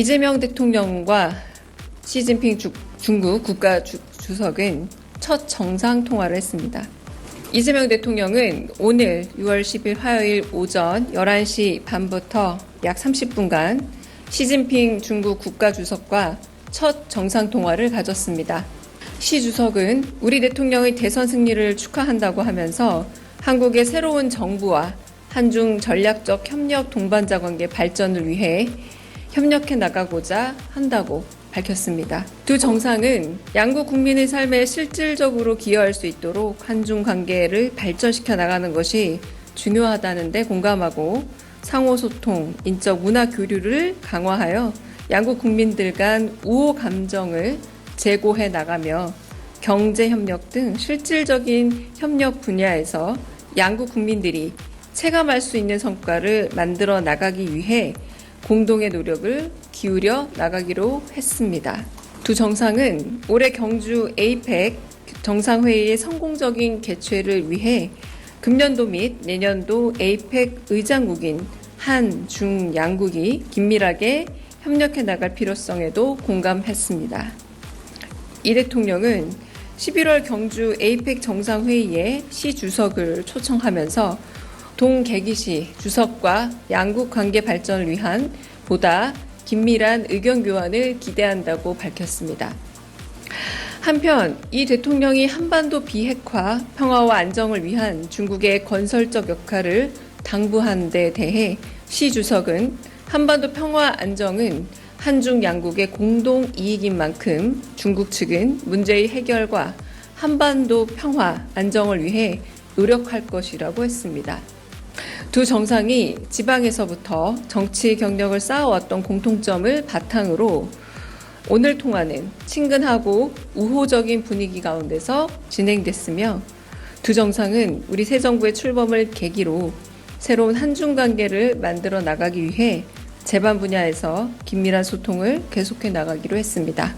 이재명 대통령과 시진핑 주- 중국 국가 주, 주석은 첫 정상 통화를 했습니다. 이재명 대통령은 오늘 6월 10일 화요일 오전 11시 반부터 약 30분간 시진핑 중국 국가 주석과 첫 정상 통화를 가졌습니다. 시 주석은 우리 대통령의 대선 승리를 축하한다고 하면서 한국의 새로운 정부와 한중 전략적 협력 동반자 관계 발전을 위해 협력해 나가고자 한다고 밝혔습니다. 두 정상은 양국 국민의 삶에 실질적으로 기여할 수 있도록 한중 관계를 발전시켜 나가는 것이 중요하다는 데 공감하고 상호 소통, 인적 문화 교류를 강화하여 양국 국민들 간 우호 감정을 제고해 나가며 경제 협력 등 실질적인 협력 분야에서 양국 국민들이 체감할 수 있는 성과를 만들어 나가기 위해 공동의 노력을 기울여 나가기로 했습니다. 두 정상은 올해 경주 에이펙 정상회의의 성공적인 개최를 위해 금년도 및 내년도 에이펙 의장국인 한, 중, 양국이 긴밀하게 협력해 나갈 필요성에도 공감했습니다. 이 대통령은 11월 경주 에이펙 정상회의에 시 주석을 초청하면서 동계기시 주석과 양국 관계 발전을 위한 보다 긴밀한 의견 교환을 기대한다고 밝혔습니다. 한편 이 대통령이 한반도 비핵화, 평화와 안정을 위한 중국의 건설적 역할을 당부한 데 대해 시 주석은 한반도 평화 안정은 한중 양국의 공동 이익인 만큼 중국 측은 문제의 해결과 한반도 평화 안정을 위해 노력할 것이라고 했습니다. 두 정상이 지방에서부터 정치 경력을 쌓아왔던 공통점을 바탕으로 오늘 통화는 친근하고 우호적인 분위기 가운데서 진행됐으며 두 정상은 우리 새 정부의 출범을 계기로 새로운 한중 관계를 만들어 나가기 위해 재반 분야에서 긴밀한 소통을 계속해 나가기로 했습니다.